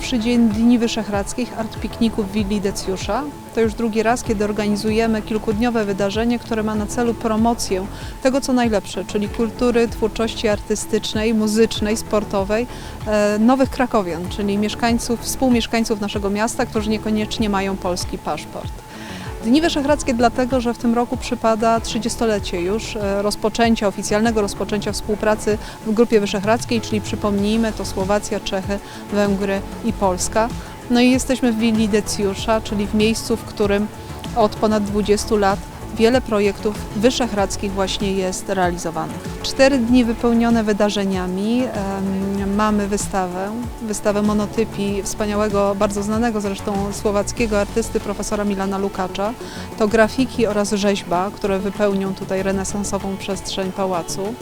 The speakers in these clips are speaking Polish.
pierwszy dzień Dni Wyszehradzkich Art Pikniku w willi Decjusza. To już drugi raz, kiedy organizujemy kilkudniowe wydarzenie, które ma na celu promocję tego, co najlepsze, czyli kultury, twórczości artystycznej, muzycznej, sportowej e, nowych krakowian, czyli mieszkańców, współmieszkańców naszego miasta, którzy niekoniecznie mają polski paszport. Dni Wyszehradzkie dlatego, że w tym roku przypada 30-lecie już e, rozpoczęcia, oficjalnego rozpoczęcia współpracy w Grupie Wyszehradzkiej, czyli przypomnijmy to Słowacja, Czechy, Węgry i Polska. No i jesteśmy w willi Decjusza, czyli w miejscu, w którym od ponad 20 lat wiele projektów wyszehradzkich właśnie jest realizowanych. Cztery dni wypełnione wydarzeniami. Mamy wystawę, wystawę monotypii wspaniałego, bardzo znanego zresztą słowackiego artysty profesora Milana Lukacza. To grafiki oraz rzeźba, które wypełnią tutaj renesansową przestrzeń pałacu.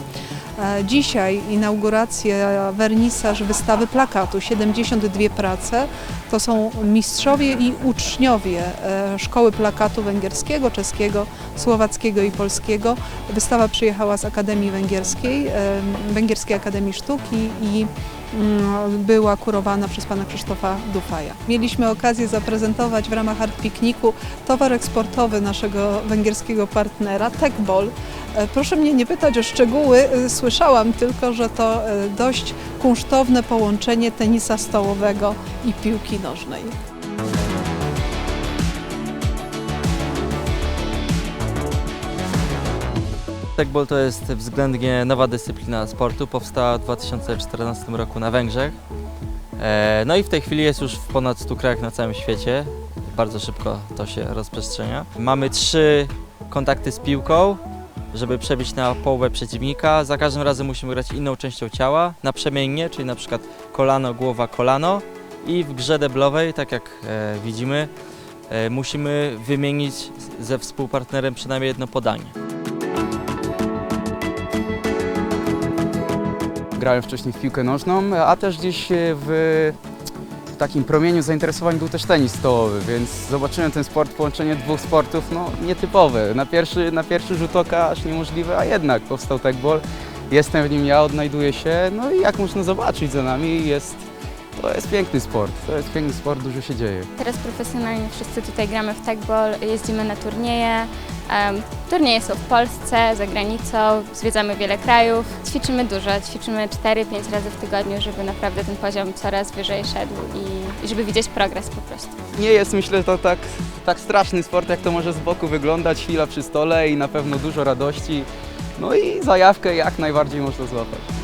E, Dzisiaj inauguracja, wernisaż wystawy plakatu, 72 prace. To są mistrzowie i uczniowie e, Szkoły Plakatu Węgierskiego, Czeskiego, Słowackiego i Polskiego. Wystawa przyjechała z Akademii Węgierskiej, e, Węgierskiej Akademii Sztuki i była kurowana przez pana Krzysztofa Dufaja. Mieliśmy okazję zaprezentować w ramach Art Pikniku towar eksportowy naszego węgierskiego partnera, Techball. E, Proszę mnie nie pytać o szczegóły, e, słyszałam tylko, że to e, dość kunsztowne połączenie tenisa stołowego i piłki nożnej. Tekball to jest względnie nowa dyscyplina sportu, powstała w 2014 roku na Węgrzech. E, No i w tej chwili jest już w ponad 100 krajach na całym świecie. Bardzo szybko to się rozprzestrzenia. Mamy trzy kontakty z piłką, żeby przebić na połowę przeciwnika. Za każdym razem musimy grać inną częścią ciała, naprzemiennie, czyli na przykład kolano, głowa, kolano. I w grze deblowej, tak jak e, widzimy, e, musimy wymienić ze współpartnerem przynajmniej jedno podanie. Grałem wcześniej w piłkę nożną, a też gdzieś e, w takim promieniu zainteresowań był też tenis stołowy, więc zobaczyłem ten sport, połączenie dwóch sportów, no nietypowe. Na pierwszy, na pierwszy rzut oka aż niemożliwe, a jednak powstał tekball. Jestem w nim ja, odnajduję się, no i jak można zobaczyć za nami, jest, to jest piękny sport, to jest piękny sport, dużo się dzieje. Teraz profesjonalnie wszyscy tutaj gramy w tagball, jeździmy na turnieje. Turnieje są w Polsce, za granicą, zwiedzamy wiele krajów. Ćwiczymy dużo, ćwiczymy 4-5 razy w tygodniu, żeby naprawdę ten poziom coraz wyżej szedł i, i żeby widzieć progres po prostu. Nie jest myślę to tak, tak straszny sport, jak to może z boku wyglądać, chwila przy stole i na pewno dużo radości. No i zajawkę jak najbardziej można złapać.